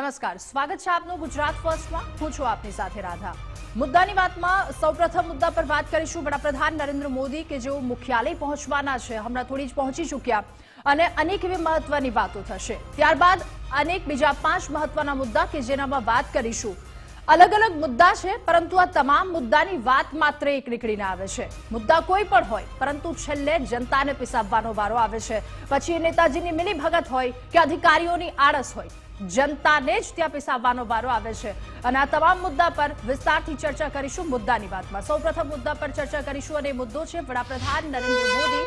નમસ્કાર. સ્વાગત છે આપનું ગુજરાત ફર્સ્ટમાં. હું છું આપની સાથે રાધા. મુદ્દાની વાતમાં સૌપ્રથમ મુદ્દા પર વાત કરીશું. વડાપ્રધાન નરેન્દ્ર મોદી કે જેઓ મુખ્યાલય પહોંચવાના છે, હમણાં થોડી જ પહોંચી ચૂક્યા અને અનેક એવી મહત્વની વાતો થશે. ત્યારબાદ અનેક બીજા પાંચ મહત્વના મુદ્દા કે જેનામાં વાત કરીશું. અલગ અલગ મુદ્દા છે, પરંતુ આ તમામ મુદ્દાની વાત માત્ર એક નીકળીને આવે છે. મુદ્દા કોઈ પણ હોય, પરંતુ છેલ્લે જનતાને પીસાવવાનો વારો આવે છે. પછી નેતાજીની મિલી ભગત હોય કે અધિકારીઓની આળસ હોય. જનતાને જ ત્યાં પીસાવવાનો વારો આવે છે. અને આ તમામ મુદ્દા પર વિસ્તારથી ચર્ચા કરીશું મુદ્દાની વાતમાં. સૌપ્રથમ મુદ્દા પર ચર્ચા કરીશું અને મુદ્દો છે વડાપ્રધાન નરેન્દ્ર મોદી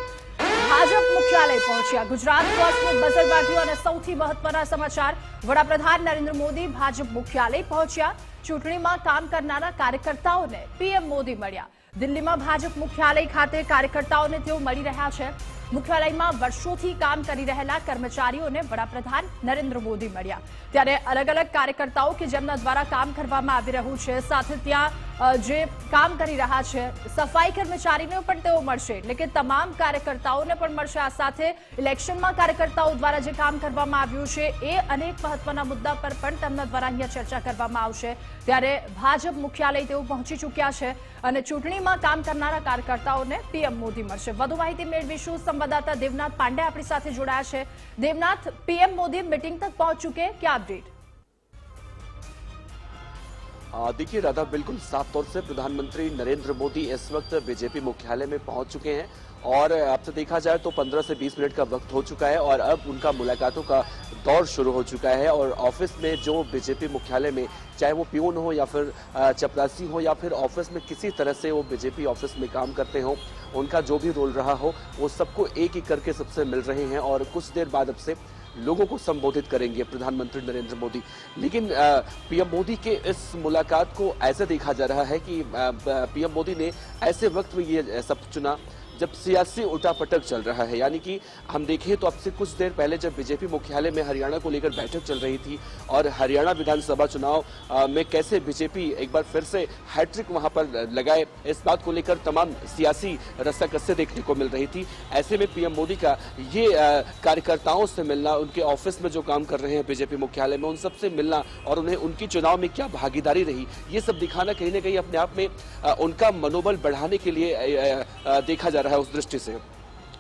ભાજપ મુખ્યાલય પહોંચ્યા. ગુજરાત ફર્સ્ટનું બઝર વાગ્યું અને સૌથી મહત્વના સમાચાર. વડાપ્રધાન નરેન્દ્ર મોદી ભાજપ મુખ્યાલય પહોંચ્યા. ચૂંટણીમાં કામ કરનારા કાર્યકર્તાઓને પીએમ મોદી મળ્યા. દિલ્હીમાં ભાજપ મુખ્યાલય ખાતે કાર્યકર્તાઓને તેઓ મળી રહ્યા છે. મુખ્યાલયમાં વર્ષોથી કામ કરી રહેલા કર્મચારીઓને વડાપ્રધાન નરેન્દ્ર મોદી મળ્યા. ત્યારે અલગ અલગ કાર્યકર્તાઓ કે જેમના દ્વારા કામ કરવામાં આવી રહ્યું છે, સાથે ત્યાં જે કામ કરી રહ્યા છે, સફાઈ કર્મચારીને પણ તેઓ મળશે. એટલે કે તમામ કાર્યકર્તાઓને પણ મળશે. આ સાથે ઇલેક્શનમાં કાર્યકર્તાઓ દ્વારા જે કામ કરવામાં આવ્યું છે, એ અનેક મહત્વના મુદ્દા પર પણ તેમના દ્વારા અહીંયા ચર્ચા કરવામાં આવશે. ત્યારે ભાજપ મુખ્યાલય તેઓ પહોંચી ચૂક્યા છે અને ચૂંટણીમાં કામ કરનારા કાર્યકર્તાઓને પીએમ મોદી મળશે. વધુ માહિતી મેળવીશું. સંવાદદાતા દેવનાથ પાંડે આપણી સાથે જોડાયા છે દેવનાથ પીએમ मोदी मीटिंग तक पहुंच चुके हैं क्या अपडेट आ, देखिए राधा बिल्कुल साफ तौर से प्रधानमंत्री नरेंद्र मोदी इस वक्त बीजेपी मुख्यालय में पहुंच चुके हैं और अब से देखा जाए तो 15 से 20 मिनट का वक्त हो चुका है और अब उनका मुलाकातों का दौर शुरू हो चुका है और ऑफ़िस में जो बीजेपी मुख्यालय में, चाहे वो प्यून हो या फिर चपरासी हो या फिर ऑफ़िस में किसी तरह से वो बीजेपी ऑफ़िस में काम करते हो, उनका जो भी रोल रहा हो, वो सबको एक एक करके सबसे मिल रहे हैं और कुछ देर बाद अब से लोगों को संबोधित करेंगे प्रधानमंत्री नरेंद्र मोदी। लेकिन पीएम मोदी के इस मुलाकात को ऐसा देखा जा रहा है कि पीएम मोदी ने ऐसे वक्त में ये सब चुना जब सियासी उठापटक चल रहा है, यानी कि हम देखें तो अब से कुछ देर पहले जब बीजेपी मुख्यालय में हरियाणा को लेकर बैठक चल रही थी और हरियाणा विधानसभा चुनाव में कैसे बीजेपी एक बार फिर से हैट्रिक वहाँ पर लगाए, इस बात को लेकर तमाम सियासी रस्साकस्से देखने को मिल रही थी। ऐसे में पीएम मोदी का ये कार्यकर्ताओं से मिलना, उनके ऑफ़िस में जो काम कर रहे हैं बीजेपी मुख्यालय में, उन सबसे मिलना और उन्हें उनकी चुनाव में क्या भागीदारी रही, ये सब दिखाना कहीं ना कहीं अपने आप में उनका मनोबल बढ़ाने के लिए देखा जा रहा है उस दृष्टि से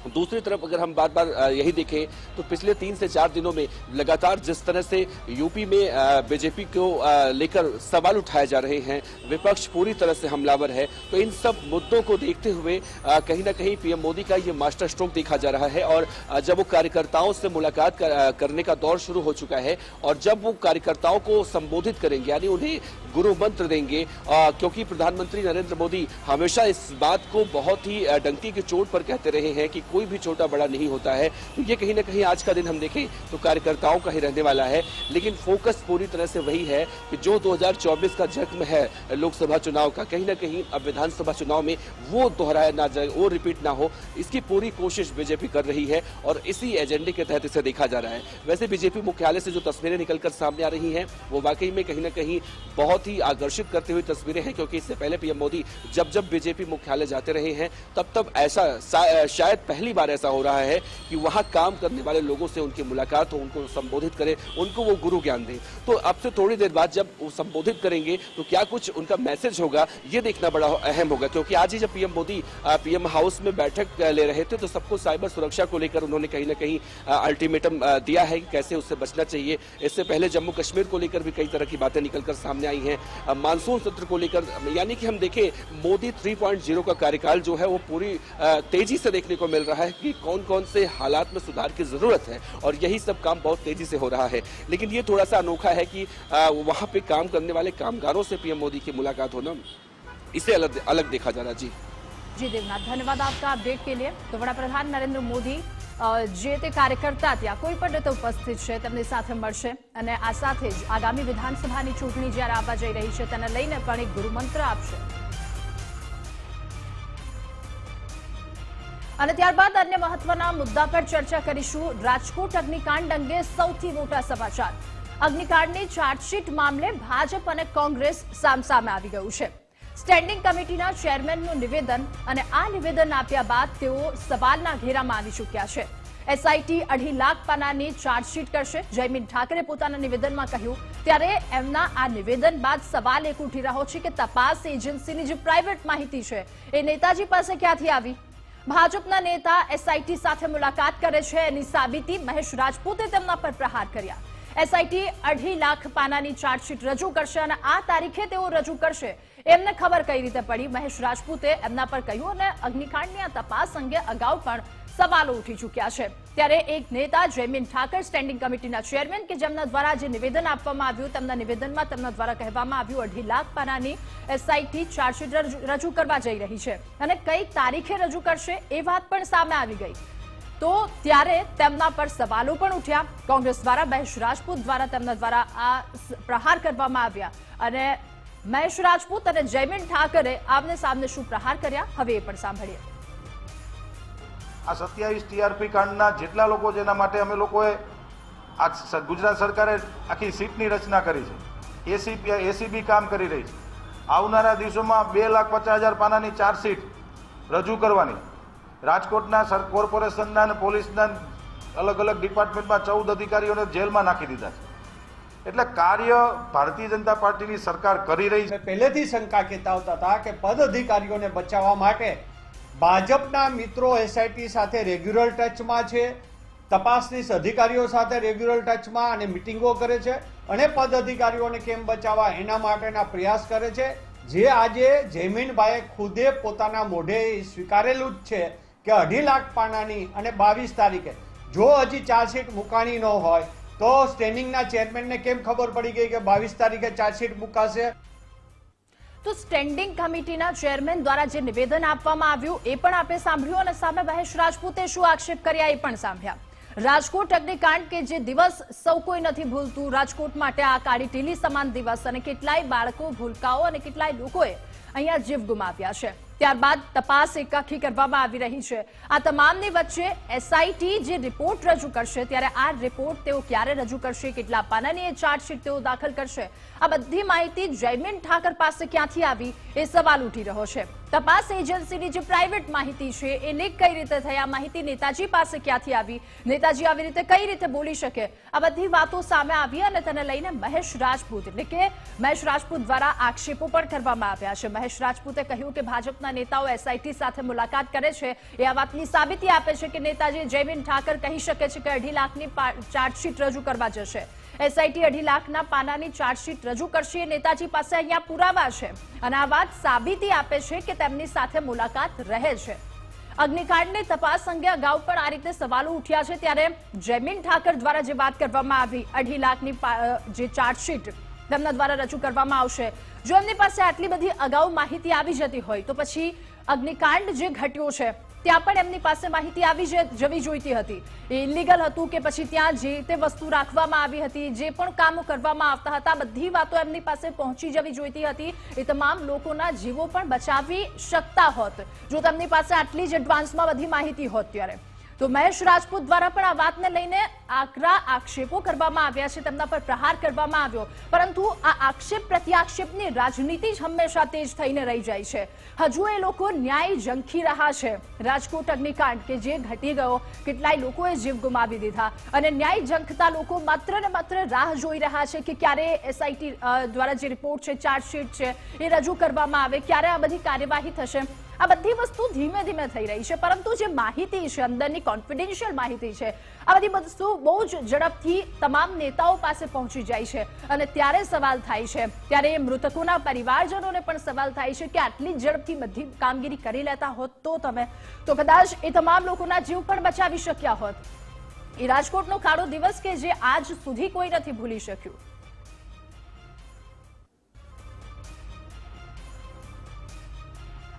दूसरी तरफ़ अगर हम बार बार यही देखें तो पिछले तीन से चार दिनों में लगातार जिस तरह से यूपी में बीजेपी को लेकर सवाल उठाए जा रहे हैं विपक्ष पूरी तरह से हमलावर है तो इन सब मुद्दों को देखते हुए कहीं ना कहीं पीएम मोदी का ये मास्टर स्ट्रोक देखा जा रहा है और जब वो कार्यकर्ताओं से मुलाकात कर, करने का दौर शुरू हो चुका है और जब वो कार्यकर्ताओं को संबोधित करेंगे यानी उन्हें गुरु मंत्र देंगे क्योंकि प्रधानमंत्री नरेंद्र मोदी हमेशा इस बात को बहुत ही डंकी की चोट पर कहते रहे हैं कि कोई भी छोटा बड़ा नहीं होता है। तो ये कहीं ना कहीं आज का दिन हम देखें तो कार्यकर्ताओं का ही रहने वाला है। लेकिन फोकस पूरी तरह से वही है कि जो 2024 का जख्म है लोकसभा चुनाव का, कहीं ना कहीं अब विधानसभा चुनाव में वो दोहराया ना जाए, वो रिपीट ना हो, इसकी पूरी कोशिश बीजेपी कर रही है और इसी एजेंडे के तहत इसे देखा जा रहा है। वैसे बीजेपी मुख्यालय से जो तस्वीरें निकलकर सामने आ रही हैं, वो वाकई में कहीं ना कहीं बहुत ही आकर्षित करती हुई तस्वीरें हैं, क्योंकि इससे पहले पीएम मोदी जब जब बीजेपी मुख्यालय जाते रहे हैं, तब तब ऐसा शायद पहली बार ऐसा हो रहा है कि वहाँ काम करने वाले लोगों से उनकी मुलाकात हो, उनको संबोधित करें, उनको वो गुरु ज्ञान दें। तो अब से थोड़ी देर बाद जब वो संबोधित करेंगे तो क्या कुछ उनका मैसेज होगा, ये देखना बड़ा अहम होगा। क्योंकि आज ही जब पीएम मोदी पीएम हाउस में बैठक ले रहे थे तो सबको साइबर सुरक्षा को लेकर उन्होंने कहीं ना कहीं अल्टीमेटम दिया है कि कैसे उससे बचना चाहिए। इससे पहले जम्मू कश्मीर को लेकर भी कई तरह की बातें निकलकर सामने आई हैं। मानसून सत्र को लेकर, यानी कि हम देखें, मोदी 3.0 का कार्यकाल जो है, वो पूरी तेज़ी से देखने को मिल रहा कि कौन कौन से हालात में सुधार की जरूरत है और यही सब काम बहुत तेजी से हो रहा है लेकिन ये थोड़ा सा अनोखा है कि अ, वहाँ पे काम करने वाले कामगारों से पीएम मोदी की मुलाकात होना इसे अलग अलग देखा जा रहा है जी જી દેવનાથ ધન્યવાદ આપકા અપડેટ કે लिए તો વડાપ્રધાન નરેન્દ્ર મોદી અ, જે તે કાર્યકર્તા ત્યાં કોઈ પણ રીતે ઉપસ્થિત છે તેમની સાથે મળશે અને આ સાથે જ આગામી વિધાનસભાની ચૂંટણી જ્યારે આવવા જઈ રહી છે તેને લઈને પણ એક ગુરુમંત્ર આપશે અને ત્યારબાદ અન્ય મહત્વના મુદ્દા પર ચર્ચા કરીશું. રાજકોટ અગ્નિકાંડ અંગે સૌથી મોટા સમાચાર. અગ્નિકાંડની ચાર્જશીટ મામલે ભાજપ અને કોંગ્રેસ સામસામે આવી ગયું છે. સ્ટેન્ડિંગ કમિટીના ચેરમેનનું નિવેદન અને આ નિવેદન આપ્યા બાદ તેઓ સવાલના ઘેરામાં આવી ચૂક્યા છે. એસઆઈટી અઢી લાખ પાનાની ચાર્જશીટ કરશે. જયમીન ઠાકરે પોતાના નિવેદનમાં કહ્યું, ત્યારે એમના આ નિવેદન બાદ સવાલ એક ઉઠી રહ્યો છે કે તપાસ એજન્સીની જે પ્રાઇવેટ માહિતી છે, એ નેતાજી પાસે ક્યાંથી આવી? ભાજપના નેતા એસઆઈટી સાથે મુલાકાત કરે છે એની સાબિતી મહેશ રાજપૂતે તેમના પર પ્રહાર કર્યા. એસઆઈટી અઢી લાખ પાનાની ચાર્જશીટ રજૂ કરશે અને આ તારીખે તેઓ રજૂ કરશે. એમને ખબર કઈ રીતે પડી? મહેશ રાજપૂતે એમના પર કહ્યું અને અગ્નિકાંડની તપાસ અંગે અગાઉ પણ સવાલો ઉઠી ચૂક્યા છે. ત્યારે એક નેતા, જયમીન ઠાકર સ્ટેન્ડિંગ કમિટીના ચેરમેન કે જેમના દ્વારા જે નિવેદન આપવામાં આવ્યું, તેમના નિવેદનમાં તેમના દ્વારા કહેવામાં આવ્યું, અઢી લાખ પાનાની એસઆઈટી ચાર્જશીટ રજૂ- કરવા જઈ રહી છે. અને કઈ તારીખે રજૂ કરશે એ વાત પણ સામે આવી ગઈ. તો ત્યારે તેમના પર સવાલો પણ ઉઠ્યા. કોંગ્રેસ દ્વારા, મહેશ રાજપૂત દ્વારા, તેમના દ્વારા આ પ્રહાર કરવામાં આવ્યા. અને મહેશ રાજપૂત અને જયમીન ઠાકરે આમને સામને શું પ્રહાર કર્યા, હવે એ પણ સાંભળીએ. આ સત્યાવીસ ટીઆરપી કાંડના જેટલા લોકો એના માટે અમે લોકોએ આ ગુજરાત સરકારે આખી સીટની રચના કરી છે. એસીપી એસીબી કામ કરી રહી છે. આવનારા દિવસોમાં બે લાખ પચાસ હજાર પાનાની ચાર્જશીટ રજૂ કરવાની. રાજકોટના સર, કોર્પોરેશનના અને પોલીસના અલગ અલગ ડિપાર્ટમેન્ટમાં ચૌદ અધિકારીઓને જેલમાં નાખી દીધા છે. એટલે કાર્ય ભારતીય જનતા પાર્ટીની સરકાર કરી રહી છે. પહેલેથી શંકા કેતાવતા હતા કે પદ અધિકારીઓને બચાવવા માટે ભાજપના મિત્રો એસઆઈટી સાથે રેગ્યુલર ટચમાં છે તપાસનીશ અધિકારીઓ સાથે રેગ્યુલર ટચમાં અને મિટિંગો કરે છે અને પદ અધિકારીઓને કેમ બચાવવા એના માટેના પ્રયાસ કરે છે. જે આજે જયમીનભાઈએ ખુદે પોતાના મોઢે સ્વીકારેલું જ છે કે અઢી લાખ પાનાની અને બાવીસ તારીખે જો હજી ચાર્જશીટ મુકાણી ન હોય, તો સ્ટેન્ડિંગના ચેરમેનને કેમ ખબર પડી ગઈ કે બાવીસ તારીખે ચાર્જશીટ મુકાશે? તો સ્ટેન્ડિંગ કમિટીના ચેરમેન દ્વારા જે નિવેદન આપવામાં આવ્યું, એ પણ આપણે સાંભળ્યું અને સામે મહેશ રાજપૂતે શું આક્ષેપ કર્યા એ પણ સાંભળ્યા. રાજકોટ અગ્નિકાંડ કે જે દિવસ સૌ કોઈ નથી ભૂલતું, રાજકોટ માટે આ કાળી ટીલી સમાન દિવસ અને કેટલાય બાળકો ભૂલકાઓ અને કેટલાય લોકોએ અહીંયા જીવ ગુમાવ્યા છે. ત્યારબાદ તપાસ એકાકી કરવામાં આવી રહી છે. આ તમામની વચ્ચે એસઆઈટી જે રિપોર્ટ રજૂ કરશે, ત્યારે આ રિપોર્ટ તેઓ ક્યારે રજૂ કરશે, કેટલા પાનાની એ ચાર્જશીટ તેઓ દાખલ કરશે, આ બધી માહિતી જયમીન ઠાકર પાસે ક્યાંથી આવી એ સવાલ ઉઠી રહ્યો છે. તપાસ એજન્સીની જે પ્રાઇવેટ માહિતી છે, એ લીક કઈ રીતે થઈ? આ માહિતી નેતાજી પાસે ક્યાંથી આવી? નેતાજી આવી રીતે કઈ રીતે બોલી શકે? આ બધી વાતો સામે આવી અને તેને લઈને મહેશ રાજપૂત, એટલે કે મહેશ રાજપૂત દ્વારા આક્ષેપો પણ કરવામાં આવ્યા છે. મહેશ રાજપૂતે કહ્યું કે ભાજપના નેતાઓ એસઆઈટી સાથે મુલાકાત કરે છે. એ આ વાતની સાબિતી આપે છે કે નેતાજી જયમીન ઠાકર કહી શકે છે કે અઢી લાખની ચાર્જશીટ રજૂ કરવા જશે. એસઆઈટી અઢી લાખના પાનાની ચાર્જશીટ રજૂ કરશે. નેતાજી પાસે અહીંયા પુરાવા છે. અને આ વાત સાબિતી આપે છે કે તેમની સાથે મુલાકાત રહે છે. અગ્નિકાંડની તપાસ અંગે અગાઉ પણ આ રીતે સવાલો ઉઠ્યા છે ત્યારે જયમીન ઠાકર દ્વારા જે વાત કરવામાં આવી, અઢી લાખની જે ચાર્જશીટ તેમના દ્વારા રજૂ કરવામાં આવશે. જો એમની પાસે આટલી બધી અગાઉ માહિતી આવી જતી હોય તો પછી અગ્નિકાંડ જે ઘટ્યો છે ત્યાં પણ એમની પાસે માહિતી આવી જવી જોઈતી હતી. એ ઇલીગલ હતું કે પછી ત્યાં જે તે વસ્તુ રાખવામાં આવી હતી, જે પણ કામો કરવામાં આવતા હતા, બધી વાતો એમની પાસે પહોંચી જવી જોઈતી હતી. એ તમામ લોકોના જીવો પણ બચાવી શકતા હોત. જો તેમની પાસે આટલી જ એડવાન્સમાં બધી માહિતી હોત ત્યારે. તો મહેશ રાજપૂત દ્વારા પણ આ વાતને લઈને આકરા આક્ષેપો કરવામાં આવ્યા છે, તેમના પર પ્રહાર કરવામાં આવ્યો. પરંતુ આ આક્ષેપ પ્રત્યાક્ષેપની રાજનીતિ જ હંમેશા તેજ થઈને રહી જાય છે. હજુ એ લોકો ન્યાય ઝંખી રહ્યા છે. રાજકોટ અગ્નિકાંડ કે જે ઘટી ગયો, કેટલાય લોકોએ જીવ ગુમાવી દીધા. અને ન્યાય ઝંખતા લોકો માત્ર ને માત્ર રાહ જોઈ રહ્યા છે કે ક્યારે એસઆઈટી દ્વારા જે રિપોર્ટ છે ચાર્જશીટ છે, એ રજૂ કરવામાં આવે, ક્યારે આ બધી કાર્યવાહી થશે. આ બધી વસ્તુ ધીમે ધીમે થઈ રહી છે. પરંતુ જે માહિતી છે, અંદરની કોન્ફિડેન્શિયલ માહિતી છે, આ બધી વસ્તુ બહુ જ ઝડપથી તમામ નેતાઓ પાસે પહોંચી જાય છે. અને ત્યારે સવાલ થાય છે. ત્યારે એ મૃતકોના પરિવારજનોને પણ સવાલ થાય છે કે આટલી ઝડપથી બધી કામગીરી કરી લેતા હોત તો તમે? તો કદાચ એ તમામ લોકોના જીવ પણ બચાવી શક્યા હોત. એ રાજકોટનો કાળો દિવસ કે જે આજ સુધી કોઈ નથી ભૂલી શક્યું?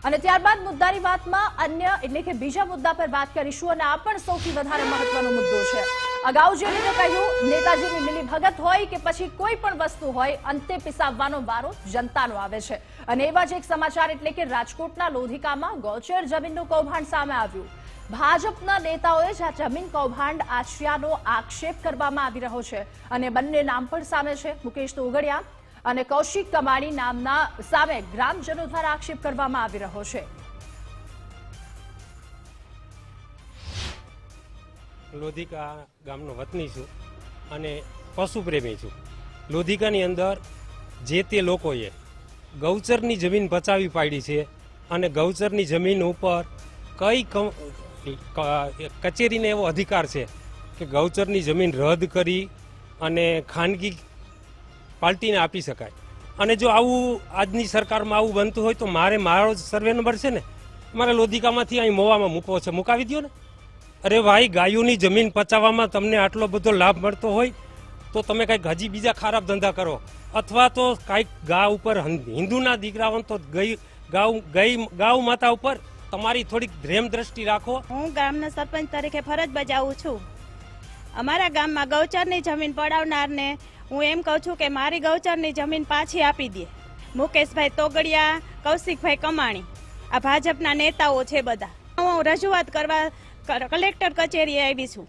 અને ત્યારબાદ મુદ્દાની વાતમાં અન્ય, એટલે કે બીજા મુદ્દા પર વાત કરીશું અને આ પણ સૌથી વધારે મહત્વનો મુદ્દો છે. અગાઉ જે રીતે કહ્યું, નેતાજીની મિલી ભગત હોય કે પછી કોઈ પણ વસ્તુ હોય, અંતે પિસાવવાનો વારો જનતાનો આવે છે. અને એવા જ એક સમાચાર એટલે કે રાજકોટના લોધિકામાં ગૌચર જમીનનું કૌભાંડ સામે આવ્યું. ભાજપના નેતાઓએ જ આ જમીન કૌભાંડ આશિયાનો આક્ષેપ કરવામાં આવી રહ્યો છે. અને બંને નામ પણ સામે છે. મુકેશ તોગડિયા અને કૌશિક કમાણી નામના સામે ગ્રામજનો દ્વારા આક્ષેપ કરવામાં આવી રહ્યો છે. લોધિકા ગામનો વતની છું અને પશુપ્રેમી છું. લોધિકાની અંદર જે તે લોકોએ ગૌચરની જમીન બચાવી પાડી છે અને ગૌચરની જમીન ઉપર કઈ કચેરીને એવો અધિકાર છે કે ગૌચરની જમીન રદ કરી અને ખાનગી પાર્ટીને આપી શકાય. અને જો આવું આજની સરકારમાં આવું બનતું હોય તો મારે મારો સર્વે નંબર છે ને, મારે લોધિકામાંથી અહીં મોવામાં મૂકવો છે. મુકાવી દો ને. અરે ભાઈ, ગાયોની જમીન પચાવવામાં તમને આટલો બધો લાભ મળતો હોય તો તમે કંઈક હજી બીજા ખરાબ ધંધા કરો. અથવા તો કાંઈક ગા ઉપર હિન્દુના દીકરાઓ તો ગઈ ગાઉ ગઈ ગાઉ માતા ઉપર તમારી થોડીક ધ્રેમ દ્રષ્ટિ રાખો. હું ગામના સરપંચ તરીકે ફરજ બજાવું છું. અમારા ગામમાં ગૌચરની જમીન પડાવનારને હું એમ કહું છું કે મારી ગૌચરની જમીન પાછી આપી દે. મુકેશભાઈ તોગડિયા, કૌશિકભાઈ કમાણી, આ ભાજપના નેતાઓ છે બધા. હું રજૂઆત કરવા કલેક્ટર કચેરીએ આવી છું.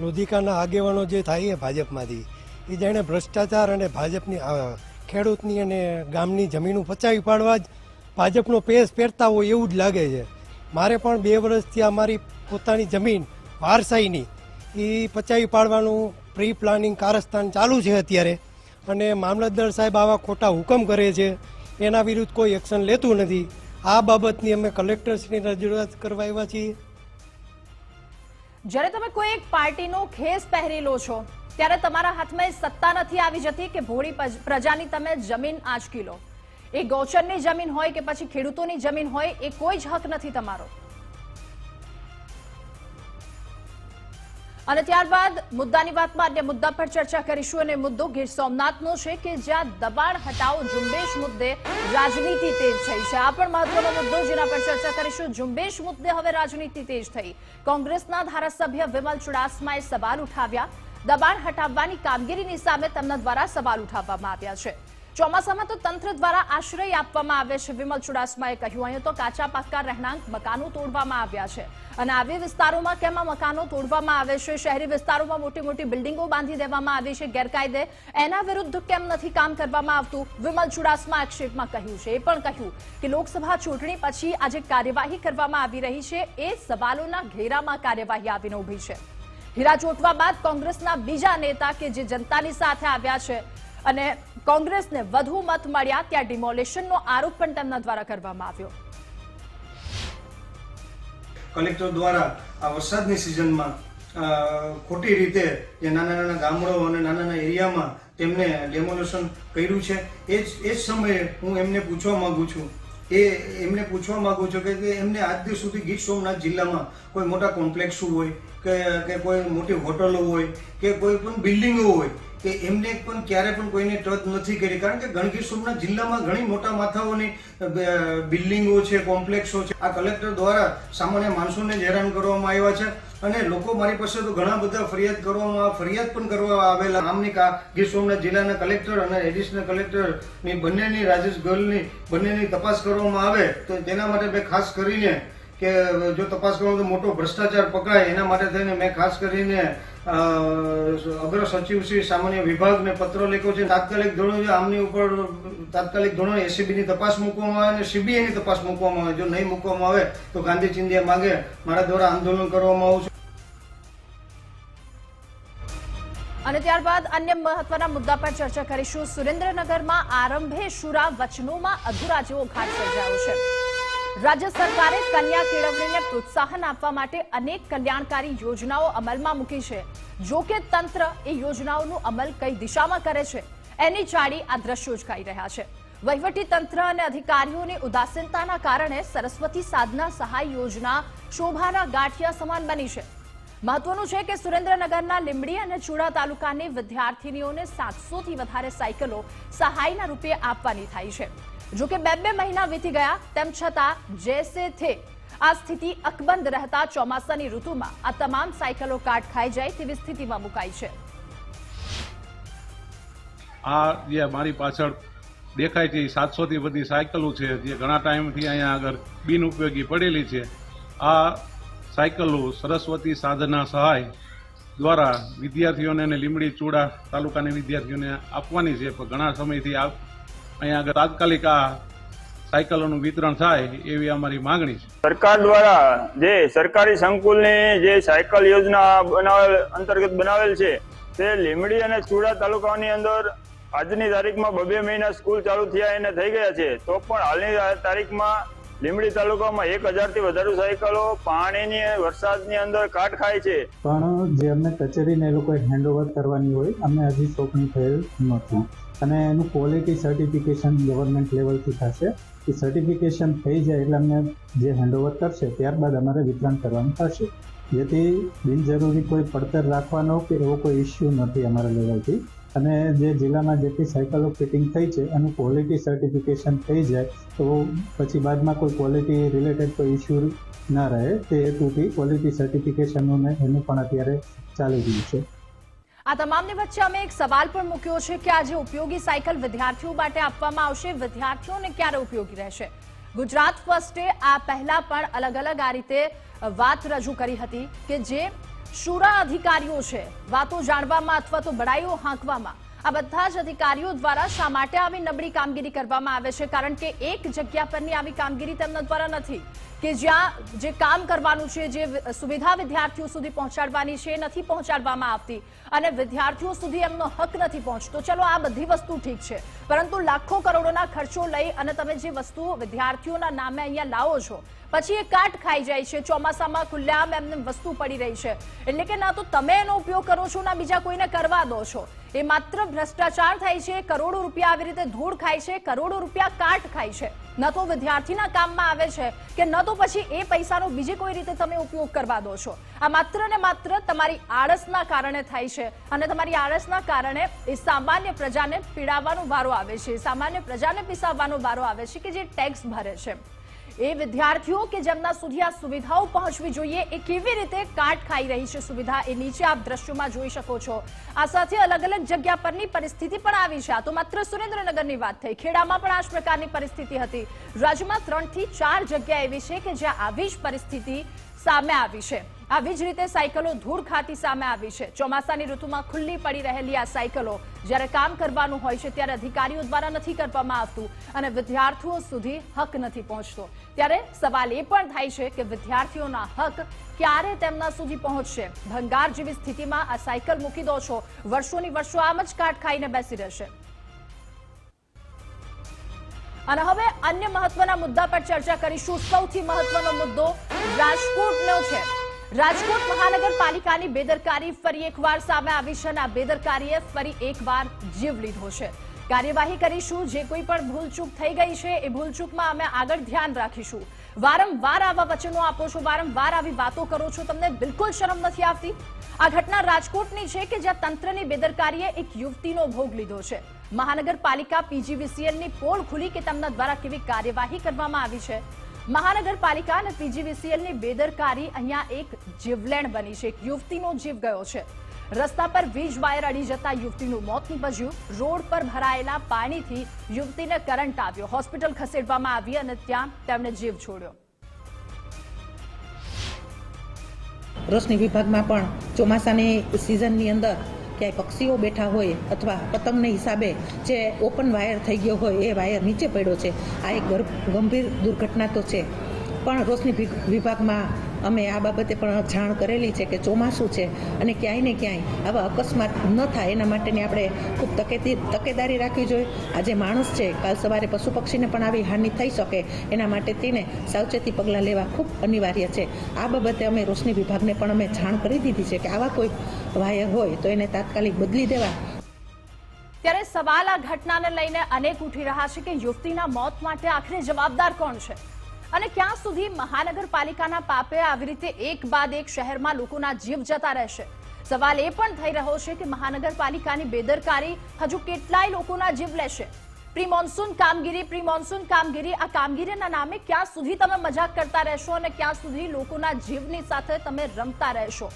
લોધિકાના આગેવાનો જે થાય છે ભાજપમાંથી, એ જેણે ભ્રષ્ટાચાર અને ભાજપની ખેડૂતની અને ગામની જમીનો પચાવી પાડવા જ ભાજપનો પેસ પહેરતા હોય એવું જ લાગે છે. મારે પણ બે વર્ષથી અમારી પોતાની જમીન વારસાઈની, એ પચાવી પાડવાનું પ્રી પ્લાનિંગ કારસ્થાન ચાલુ છે અત્યારે. અને મામલતદાર સાહેબ આવા ખોટા હુકમ કરે છે, એના વિરુદ્ધ કોઈ એક્શન લેતું નથી. આ બાબતની અમે કલેક્ટરશ્રીને રજૂઆત કરવા આવ્યા છીએ. જ્યારે તમે કોઈ એક પાર્ટીનો ખેસ પહેરી લો છો, ત્યારે તમારા હાથમાં સત્તા નથી આવી જતી કે ભોળી પ્રજાની તમે જમીન આંચકી લો. એ ગૌચરની જમીન હોય કે પછી ખેડૂતોની જમીન હોય, એ કોઈ જ હક નથી તમારો. અને ત્યારબાદ મુદ્દાની વાતમાં અન્ય મુદ્દા પર ચર્ચા કરીશું અને મુદ્દો ગીર સોમનાથનો છે કે જ્યાં દબાણ હટાવો ઝુંબેશ મુદ્દે રાજનીતિ તેજ થઈ છે. આ પણ મહત્વનો મુદ્દો જેના પર ચર્ચા કરીશું. ઝુંબેશ મુદ્દે હવે રાજનીતિ તેજ થઈ. કોંગ્રેસના ધારાસભ્ય વિમલ ચુડાસમાએ સવાલ ઉઠાવ્યા. દબાણ હટાવવાની કામગીરીની સામે તેમના દ્વારા સવાલ ઉઠાવવામાં આવ્યા છે. ચોમાસામાં તો તંત્ર દ્વારા આશ્રય આપવામાં આવે છે. વિમલ ચુડાસમાએ કહ્યું, અહીં તો કાચા પાક્કા રહેણાંક મકાનો તોડવામાં આવ્યા છે અને આવી વિસ્તારોમાં કેમ મકાનો તોડવામાં આવે છે? શહેરી વિસ્તારોમાં મોટી મોટી બિલ્ડિંગો બાંધી દેવામાં આવી છે. ગેરકાયદે એના વિરુદ્ધ કેમ નથી કામ કરવામાં આવતું? વિમલ ચુડાસમા આક્ષેપમાં કહ્યું છે. એ પણ કહ્યું કે લોકસભા ચૂંટણી પછી આજે કાર્યવાહી કરવામાં આવી રહી છે. એ સવાલોના ઘેરામાં કાર્યવાહી આવીને ઊભી છે. હીરા ચોટવા બાદ કોંગ્રેસના બીજા નેતા કે જે જનતાની સાથે આવ્યા છે અને કોંગ્રેસને વધુ મત મળ્યા ત્યાં ડિમોલેશનનો આરોપ પણ તેમના દ્વારા કરવામાં આવ્યો. કલેક્ટર દ્વારા આ વરસાદની સિઝનમાં ખોટી રીતે જે નાના નાના ગામડો અને નાના નાના એરિયામાં તેમને ડેમોલેશન કર્યું છે, એ જ એ જ સમયે હું એમને પૂછવા માગું છું. એ એમને પૂછવા માંગુ છું કે એમને આજ દિવસ સુધી ગીર સોમનાથ જિલ્લામાં કોઈ મોટા કોમ્પ્લેક્સો હોય કે કોઈ મોટી હોટલો હોય, કે કોઈ પણ બિલ્ડિંગો હોય કે એમને પણ ક્યારે પણ કોઈને ટચ નથી કરી. કારણ કે ગણગીર સોમનાથ જિલ્લામાં ઘણી મોટા માથાઓની બિલ્ડિંગો છે, કોમ્પ્લેક્સો છે. આ કલેક્ટર દ્વારા સામાન્ય માણસોને જ હેરાન કરવામાં આવ્યા છે. અને લોકો મારી પાસે તો ઘણા બધા ફરિયાદ કરવામાં, ફરિયાદ પણ કરવા આવેલા. આમની ગીર સોમનાથ જિલ્લાના કલેક્ટર અને એડિશનલ કલેક્ટરની બંનેની, રાજેશ ગર્લની બંનેની તપાસ કરવામાં આવે તો તેના માટે મેં ખાસ કરીને કે જો તપાસ કરવામાં તો મોટો ભ્રષ્ટાચાર પકડાય. એના માટે થઈને મેં ખાસ કરીને અગ્ર સચિવ શ્રી સામાન્ય વિભાગને પત્ર લખ્યો છે. તાત્કાલિક ધોરણે આમની ઉપર તાત્કાલિક ધોરણે એસીબીની તપાસ મૂકવામાં આવે અને સીબીઆઈની તપાસ મૂકવામાં આવે. જો નહીં મૂકવામાં આવે, તો ગાંધી ચિંધિયા માગે મારા દ્વારા આંદોલન કરવામાં આવશે. અને ત્યારબાદ અન્ય મહત્વના મુદ્દા પર ચર્ચા કરીશું. સુરેન્દ્રનગરમાં આરંભે શુરા વચનોમાં અધુરા જેવો ઘાટ સર્જાયો છે. રાજ્ય સરકારે કન્યા કેળવણીને પ્રોત્સાહન આપવા માટે અનેક કલ્યાણકારી યોજનાઓ અમલમાં મૂકી છે. જો કે તંત્ર એ યોજનાઓનું અમલ કઈ દિશામાં કરે છે, એની ચાડી આ દ્રશ્યો જ રહ્યા છે. વહીવટી તંત્ર અને અધિકારીઓની ઉદાસીનતાના કારણે સરસ્વતી સાધના સહાય યોજના શોભાના ગાંઠિયા સમાન બની છે. મહત્વનું છે કે સુરેન્દ્રનગરના લીંબડી અને ચુડા તાલુકાની વિદ્યાર્થીનીઓને સાતસો થી વધારે સાયકલો સહાયના રૂપે આપવાની થાય છે. જો કે બે બે મહિના વીતી ગયા, તેમ છતાં જેસે થે. આ સ્થિતિ અકબંધ રહેતા ચોમાસાની ઋતુમાં આ તમામ સાયકલો કાટ ખાઈ જાય તેવી સ્થિતિમાં મુકાઈ છે. આ જે મારી પાછળ દેખાય છે સાતસો થી બધી સાયકલો છે, જે ઘણા ટાઈમથી અહીંયા આગળ બિનઉપયોગી પડેલી છે. આ સાયકલો સરસ્વતી સાધના સહાય દ્વારા વિદ્યાર્થીઓને લીમડી ચૂડા તાલુકાની વિદ્યાર્થીઓને આપવાની છે. પણ ઘણા સમયથી અહીંયા આગળ તાત્કાલિક આ સાયકલોનું વિતરણ થાય એવી અમારી માંગણી છે. સરકાર દ્વારા જે સરકારી સંકુલની જે સાયકલ યોજના બનાવેલ અંતર્ગત બનાવેલ છે, તે લીમડી અને ચુડા તાલુકાની અંદર આજની તારીખમાં બબે મહિના સ્કૂલ ચાલુ થયા એને થઈ ગયા છે, તો પણ હાલની તારીખમાં લીમડી તાલુકામાં એક હજારથી વધારે સાયકલો પાણીની વરસાદની અંદર કાટ ખાય છે. પણ જે અમને કચેરીને એ લોકોએ હેન્ડઓવર કરવાની હોય, અમને હજી સોંપણી થયેલ નથી. અને એનું ક્વોલિટી સર્ટિફિકેશન ગવર્મેન્ટ લેવલથી થશે. એ સર્ટિફિકેશન થઈ જાય એટલે અમને જે હેન્ડઓવર કરશે, ત્યારબાદ અમારે વિતરણ કરવાનું થશે. જેથી બિનજરૂરી કોઈ પડતર રાખવાનો કે એવો કોઈ ઇસ્યુ નથી અમારા લેવલથી અને જે જિલ્લામાં જેટલી સાયકલો ફિટિંગ થઈ છે, એનું ક્વોલિટી સર્ટિફિકેશન થઈ જાય, તો પછી બાદમાં કોઈ ક્વોલિટી રિલેટેડ કોઈ ઇસ્યુ ના રહે, તે હેતુથી ક્વોલિટી સર્ટિફિકેશનનું એનું પણ અત્યારે ચાલી રહ્યું છે. આ તમામની વચ્ચે અમે એક સવાલ પણ મૂક્યો છે કે આ જે ઉપયોગી સાયકલ વિદ્યાર્થીઓ માટે આપવામાં આવશે, વિદ્યાર્થીઓને ક્યારે ઉપયોગી રહેશે? ગુજરાત ફર્સ્ટે આ પહેલા પણ અલગ અલગ આ રીતે વાત રજૂ કરી હતી કે જે શુરા અધિકારીઓ છે. વાતો જાણવામાં અથવા તો બડાઈઓ હાંકવામાં. આ બધા જ અધિકારીઓ દ્વારા શા માટે આવી નબળી કામગીરી કરવામાં આવે છે? કારણ કે એક જગ્યા પરની આવી કામગીરી તેમના દ્વારા નથી. કે જ્યાં જે કામ કરવાનું છે, જે સુવિધા વિદ્યાર્થીઓ સુધી પહોંચાડવાની છે નથી પહોંચાડવામાં આવતી. અને વિદ્યાર્થીઓ સુધી એમનો હક નથી પહોંચતો. ચલો, આ બધી વસ્તુ ઠીક છે. પરંતુ લાખો કરોડોના ખર્ચો લઈ અને તમે જે વસ્તુ વિદ્યાર્થીઓના નામે અહીંયા લાવો છો પછી એ કાટ ખાઈ જાય છે. ચોમાસામાં ખુલ્લેઆમ એમને વસ્તુ પડી રહી છે. એટલે કે ના તો તમે એનો ઉપયોગ કરો છો, ના બીજા કોઈને કરવા દો છો. એ માત્ર ભ્રષ્ટાચાર થાય છે, કરોડો રૂપિયા આવી રીતે ધૂળ ખાય છે, કરોડો રૂપિયા કાટ ખાય છે. ન તો વિદ્યાર્થીના કામમાં આવે છે કે ન તો પછી એ પૈસાનો બીજી કોઈ રીતે તમે ઉપયોગ કરવા દો છો. આ માત્ર ને માત્ર તમારી આળસના કારણે થાય છે અને તમારી આળસના કારણે એ સામાન્ય પ્રજાને પીડાવવાનો વારો આવે છે. સામાન્ય પ્રજાને પીસાવવાનો વારો આવે છે કે જે ટેક્સ ભરે છે. એ વિદ્યાર્થીઓ કે જેમના સુધી આ સુવિધાઓ પહોંચવી જોઈએ, એ કેવી રીતે કાટ ખાઈ રહી છે સુવિધા, એ નીચે આપ દ્રશ્યોમાં જોઈ શકો છો. આ સાથે અલગ અલગ જગ્યા પરની પરિસ્થિતિ પણ આવી છે. આ તો માત્ર સુરેન્દ્રનગરની વાત થઈ. ખેડામાં પણ આ પ્રકારની પરિસ્થિતિ હતી. રાજ્યમાં ત્રણથી ચાર જગ્યા એવી છે કે જ્યાં આવી જ પરિસ્થિતિ સામે આવી છે. આવી જ રીતે સાયકલો ધૂળ ખાતી સામે આવી છે. ચોમાસાની ઋતુમાં ખુલ્લી પડી રહેલી આ સાયકલો જ્યારે કામ કરવાનું હોય છે ત્યારે અધિકારીઓ દ્વારા નથી કરવામાં આવતું અને વિદ્યાર્થીઓ સુધી હક નથી પહોંચતો. ત્યારે સવાલ એ પણ થાય છે કે વિદ્યાર્થીઓના હક ક્યારે તેમના સુધી પહોંચશે? ભંગાર જેવી સ્થિતિમાં આ સાયકલ મૂકી દો છો. વર્ષોની વર્ષો આમ જ કાટ ખાઈને બેસી રહેશે. અને હવે અન્ય મહત્વના મુદ્દા પર ચર્ચા કરીશું. સૌથી મહત્વનો મુદ્દો રાજકોટનો છે. રાજકોટ મહાનગરપાલિકાની બેદરકારી ફરી એકવાર સામે આવી છે અને આ બેદરકારીએ ફરી એકવાર જીવ લીધો છે. કાર્યવાહી કરીશું, જે કોઈ પણ ભૂલચૂક થઈ ગઈ છે, એ ભૂલચૂકમાં અમે આગળ ધ્યાન રાખીશું. વારંવાર આવા વચનો આપો છો, વારંવાર આવી વાતો કરો છો, તમને બિલકુલ શરમ નથી આવતી? આ ઘટના રાજકોટની છે કે જ્યાં તંત્રની બેદરકારીએ એક યુવતીનો ભોગ લીધો છે? મહાનગરપાલિકા પીજીવીસીએલની પોલ ખુલી કે તેમના દ્વારા કેવી કાર્યવાહી કરવામાં આવી છે? મહાનગરપાલિકા અને પીજીવીસીએલની બેદરકારી અહીંયા એક જીવલેણ બની છે. એક યુવતીનો જીવ ગયો છે. રસ્તા પર વીજ વાયર અડી જતા યુવતીનું મોત નીપજ્યું. રોડ પર ભરાયેલા પાણીથી યુવતીને કરંટ આવ્યો. હોસ્પિટલ ખસેડવામાં આવી અને ત્યાં તેમણે જીવ છોડ્યો. રોશની વિભાગમાં પણ ચોમાસાની સિઝનની અંદર ક્યાંય પક્ષીઓ બેઠા હોય અથવા પતંગને હિસાબે જે ઓપન વાયર થઈ ગયો હોય એ વાયર નીચે પડ્યો છે. આ એક ગંભીર દુર્ઘટના તો છે. પણ રોશની વિભાગમાં અમે આ બાબતે પણ જાણ કરેલી છે કે ચોમાસું છે અને ક્યાંય ને ક્યાંય આવા અકસ્માત ન થાય. એના માટેની આપણે ખૂબ તકેતી, તકેદારી રાખવી જોઈએ. આજે માણસ છે, કાલ સવારે પશુ પક્ષીને પણ આવી હાનિ થઈ શકે. એના માટે તેને સાવચેતી પગલાં લેવા ખૂબ અનિવાર્ય છે. આ બાબતે અમે રોશની વિભાગને પણ અમે જાણ કરી દીધી છે કે આવા કોઈ વાયર હોય તો એને તાત્કાલિક બદલી દેવા. ત્યારે સવાલ આ ઘટનાને લઈને અનેક ઉઠી રહ્યા છે કે યુવતીના મોત માટે આખરે જવાબદાર કોણ છે? અને ક્યાં સુધી મહાનગરપાલિકાના પાપે આવી રીતે એક બાદ એક શહેરમાં લોકોના જીવ જતા રહેશે? સવાલ એ પણ થઈ રહ્યો છે કે મહાનગરપાલિકાની બેદરકારી હજુ કેટલાય લોકોના જીવ લેશે? પ્રી મોન્સૂન કામગીરી પ્રી મોન્સૂન કામગીરી, આ કામગીરીના નામે ક્યાં સુધી તમે મજાક કરતા રહેશો અને ક્યાં સુધી લોકોના જીવની સાથે તમે રમતા રહેશો?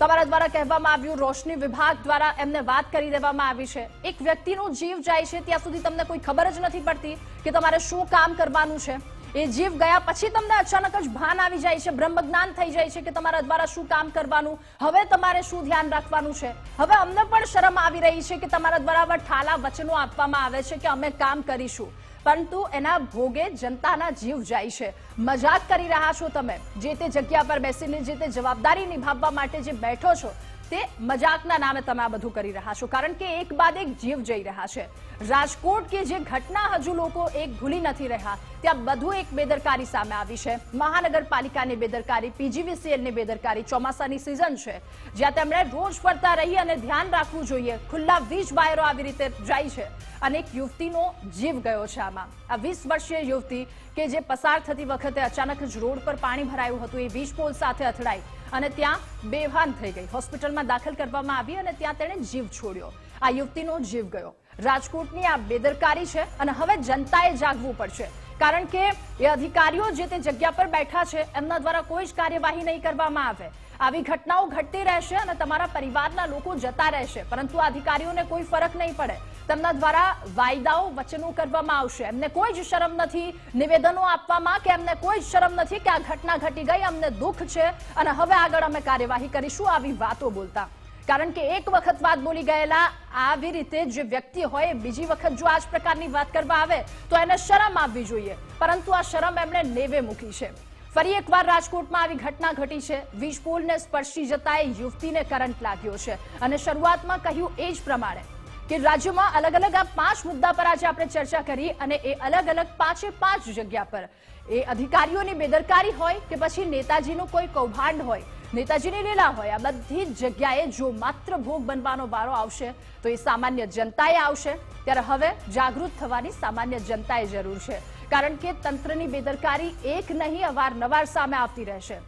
તમારા દ્વારા કહેવામાં આવ્યું રોશની વિભાગ દ્વારા એમને વાત કરી દેવામાં આવી છે. એક વ્યક્તિનો જીવ જાય છે, ત્યાં સુધી તમને કોઈ ખબર જ નથી પડતી કે તમારે શું કામ કરવાનું છે? એ જીવ ગયા પછી તમને અચાનક જ ભાન આવી જાય છે, બ્રહ્મજ્ઞાન થઈ જાય છે કે તમારા દ્વારા શું કામ કરવાનું. હવે તમારે શું ધ્યાન રાખવાનું છે? હવે અમને પણ શરમ આવી રહી છે કે તમારા દ્વારા આવા ઠાલા વચનો આપવામાં આવે છે કે અમે કામ કરીશું. પરંતુ એના ભોગે જનતાના જીવ જાય છે. મજાક કરી રહ્યા છો તમે. જે તે જગ્યા પર બેસીને જે તે જવાબદારી નિભાવવા માટે જે બેઠો છો તે મજાકના નામે તમે આ બધું કરી રહ્યા છો. કારણ કે એક બાદ એક જીવ જઈ રહ્યા છે. રાજકોટ કે જે ઘટના હજુ લોકો એક ભૂલી નથી રહ્યા, ત્યાં બધું એક બેદરકારી સામે આવી છે. મહાનગરપાલિકાની બેદરકારી, પીજીવીસીએલની બેદરકારી ચોમાસાની સિઝન છે. જ્યાં તેમણે રોજ ફરતા રહી અને ધ્યાન રાખવું જોઈએ. ખુલ્લા વીજ વાયરો આવી રીતે જાય છે. અને એક યુવતીનો જીવ ગયો છે આમાં. આ વીસ વર્ષીય યુવતી કે જે પસાર થતી વખતે અચાનક જ રોડ પર પાણી ભરાયું હતું, એ વીજ પોલ સાથે અથડાઈ. અને ત્યાં બેભાન થઈ ગઈ. હોસ્પિટલમાં દાખલ કરવામાં આવી અને ત્યાં તેણે જીવ છોડ્યો. આ યુવતીનો જીવ ગયો. રાજકોટની આ બેદરકારી છે અને હવે જનતાએ જાગવું પડશે. કારણ કે એ અધિકારીઓ જે તે જગ્યા પર બેઠા છે, એમના દ્વારા કોઈ જ કાર્યવાહી નહીં કરવામાં આવે. આવી ઘટનાઓ ઘટતી રહેશે અને તમારા પરિવારના લોકો જતા રહેશે, પરંતુ અધિકારીઓને કોઈ ફરક નહીં પડે. તેમના દ્વારા વાયદાઓ વચનો કરવામાં આવશે. એમને કોઈ જ શરમ નથી. નિવેદનો આપવામાં કે એમને કોઈ જ શરમ નથી કે આ ઘટના ઘટી ગઈ, અમને દુઃખ છે અને હવે આગળ અમે કાર્યવાહી કરીશું આવી વાતો બોલતા. કારણ કે એક વખત વાત બોલી ગયેલા આવી રીતે જે વ્યક્તિ હોય, બીજી વખત જો આ જ પ્રકારની વાત કરવા આવે, તો એને શરમ આવવી જોઈએ. પરંતુ આ શરમ એમણે નેવે મૂકી છે. ફરી એકવાર રાજકોટમાં આવી ઘટના ઘટી છે. વીજ પોલને સ્પર્શી જતા યુવતીને કરંટ લાગ્યો છે. અને શરૂઆતમાં કહ્યું એ જ પ્રમાણે કે રાજ્યમાં અલગ અલગ આ પાંચ મુદ્દા પર આજે આપણે ચર્ચા કરી અને એ અલગ અલગ પાંચે પાંચ જગ્યા પર. એ અધિકારીઓની બેદરકારી હોય કે પછી નેતાજીનું કોઈ કૌભાંડ હોય, નેતાજીની લીલા હોય, આ બધી જગ્યાએ જો માત્ર ભોગ બનવાનો વારો આવશે, તો એ સામાન્ય જનતાએ આવશે. ત્યારે હવે જાગૃત થવાની સામાન્ય જનતાએ જરૂર છે. કારણ કે તંત્રની બેદરકારી એક નહીં, અવારનવાર સામે આવતી રહેશે.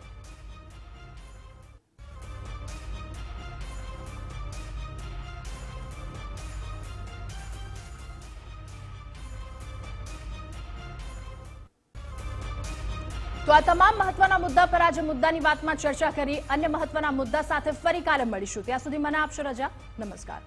તો આ તમામ મહત્વના મુદ્દા પર આજે મુદ્દાની વાતમાં ચર્ચા કરી. અન્ય મહત્વના મુદ્દા સાથે ફરી કાલે મળીશું. ત્યાં સુધી મને આપશો, રજા. નમસ્કાર.